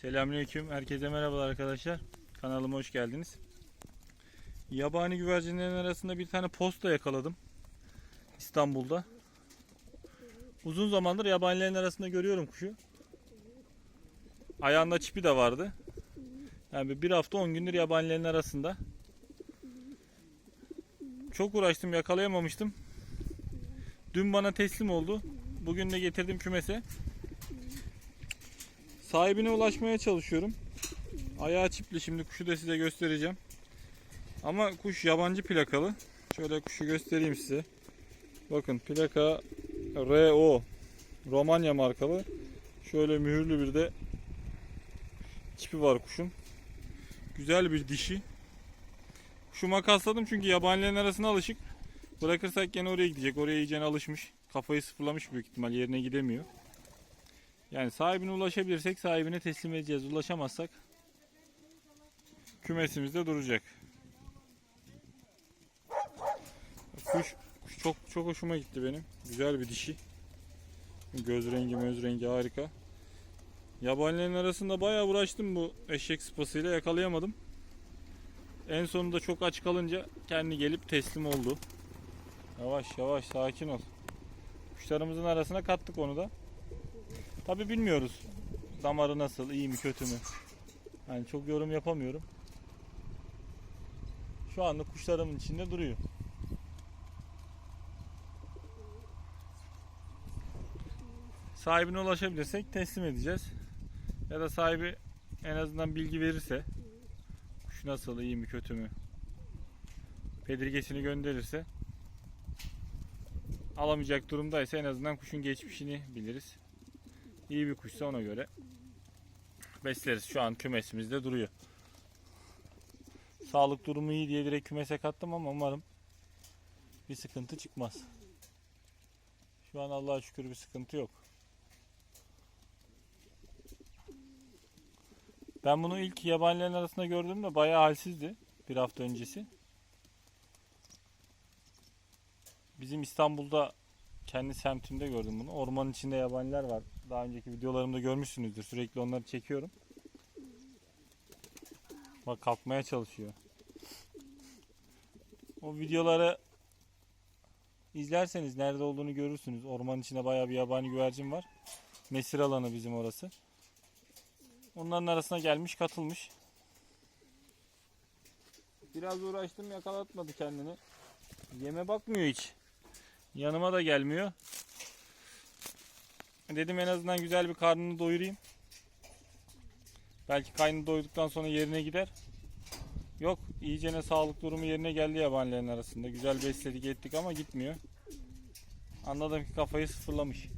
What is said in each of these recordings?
Selamünaleyküm. Herkese merhabalar arkadaşlar. Kanalıma hoş geldiniz. Yabani güvercinlerin arasında bir tane posta yakaladım. İstanbul'da. Uzun zamandır yabanilerin arasında görüyorum kuşu. Ayağında çipi de vardı. Yani bir hafta 10 gündür yabanilerin arasında. Çok uğraştım yakalayamamıştım. Dün bana teslim oldu. Bugün de getirdim kümese. Sahibine ulaşmaya çalışıyorum. Ayağı çipli şimdi kuşu da size göstereceğim. Ama kuş yabancı plakalı. Şöyle kuşu göstereyim size. Bakın plaka RO Romanya markalı. Şöyle mühürlü bir de çipi var kuşun. Güzel bir dişi. Kuşu makasladım çünkü yabanilerin arasına alışık. Bırakırsak gene oraya gidecek. Oraya iyicene alışmış. Kafayı sıfırlamış büyük ihtimal yerine gidemiyor. Yani sahibine ulaşabilirsek sahibine teslim edeceğiz. Ulaşamazsak kümesimizde duracak. Kuş, kuş çok çok hoşuma gitti benim. Güzel bir dişi. Göz rengi, möz rengi harika. Yabanilerin arasında bayağı uğraştım bu eşek sıpasıyla yakalayamadım. En sonunda çok aç kalınca kendi gelip teslim oldu. Yavaş yavaş sakin ol. Kuşlarımızın arasına kattık onu da. Tabi bilmiyoruz. Damarı nasıl, iyi mi, kötü mü? Yani çok yorum yapamıyorum. Şu anda kuşlarımın içinde duruyor. Sahibine ulaşabilirsek teslim edeceğiz. Ya da sahibi en azından bilgi verirse kuş nasıl, iyi mi, kötü mü? Pedirgesini gönderirse alamayacak durumdaysa en azından kuşun geçmişini biliriz. İyi bir kuşsa ona göre besleriz. Şu an kümesimizde duruyor. Sağlık durumu iyi diye direkt kümese kattım ama umarım bir sıkıntı çıkmaz. Şu an Allah'a şükür bir sıkıntı yok. Ben bunu ilk yabanilerin arasında gördüğümde bayağı halsizdi bir hafta öncesi. Bizim İstanbul'da kendi semtimde gördüm bunu. Ormanın içinde yabaniler var. Daha önceki videolarımda görmüşsünüzdür. Sürekli onları çekiyorum. Bak kalkmaya çalışıyor. O videoları izlerseniz nerede olduğunu görürsünüz. Ormanın içinde bayağı bir yabani güvercin var. Mesir alanı bizim orası. Onların arasına gelmiş katılmış. Biraz uğraştım yakalatmadı kendini. Yeme bakmıyor hiç. Yanıma da gelmiyor. Dedim en azından güzel bir karnını doyurayım. Belki karnını doyduktan sonra yerine gider. Yok iyicene sağlık durumu yerine geldi yabanilerin arasında. Güzel besledik ettik ama gitmiyor. Anladım ki kafayı sıfırlamış.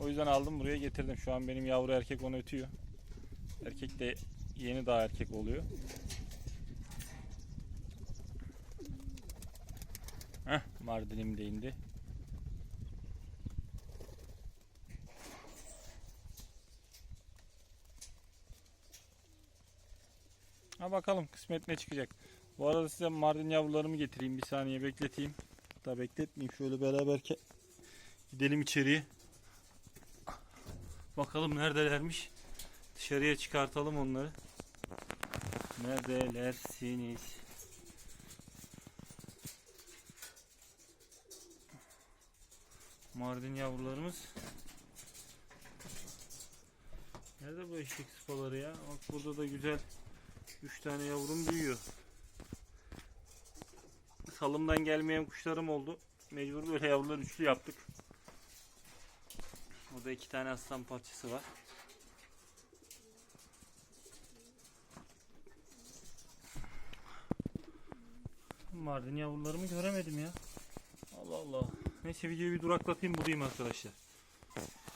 O yüzden aldım buraya getirdim. Şu an benim yavru erkek onu ötüyor. Erkek de yeni daha erkek oluyor. Heh, Mardinim de indi. Ha bakalım kısmet ne çıkacak. Bu arada size Mardin yavrularımı getireyim. Bir saniye bekleteyim. Hatta bekletmeyeyim. Şöyle beraber gidelim içeriye. Bakalım neredelermiş. Dışarıya çıkartalım onları. Neredelersiniz? Mardin yavrularımız. Nerede bu eşek sıpaları ya? Bak burada da güzel 3 tane yavrum büyüyor. Salımdan gelmeyen kuşlarım oldu. Mecbur böyle yavrular üçlü yaptık. Burada iki tane aslan parçası var. Mardin yavrularımı göremedim ya. Allah Allah. Neyse videoyu bir duraklatayım bulayım arkadaşlar.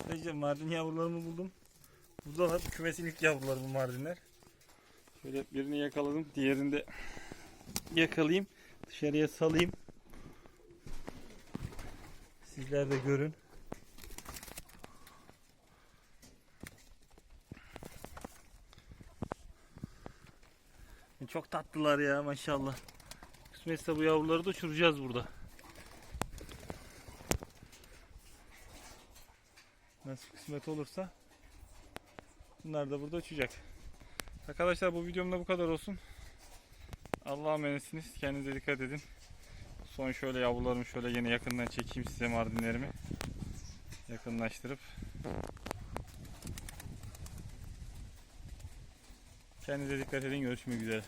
Arkadaşlar Mardin yavrularımı buldum. Burada var kümesin ilk yavruları bu Mardinler. Şöyle birini yakaladım. Diğerini de yakalayayım. Dışarıya salayım. Sizler de görün. Çok tatlılar ya maşallah. Kısmetse bu yavruları da uçuracağız burada. Nasıl kısmet olursa Bunlar da burada uçacak. Arkadaşlar bu videomda bu kadar olsun. Allah'a emanetsiniz. Kendinize dikkat edin. Son şöyle yavrularımı şöyle yine yakından çekeyim size mardinlerimi. Yakınlaştırıp. Kendinize dikkat edin. Görüşmek üzere.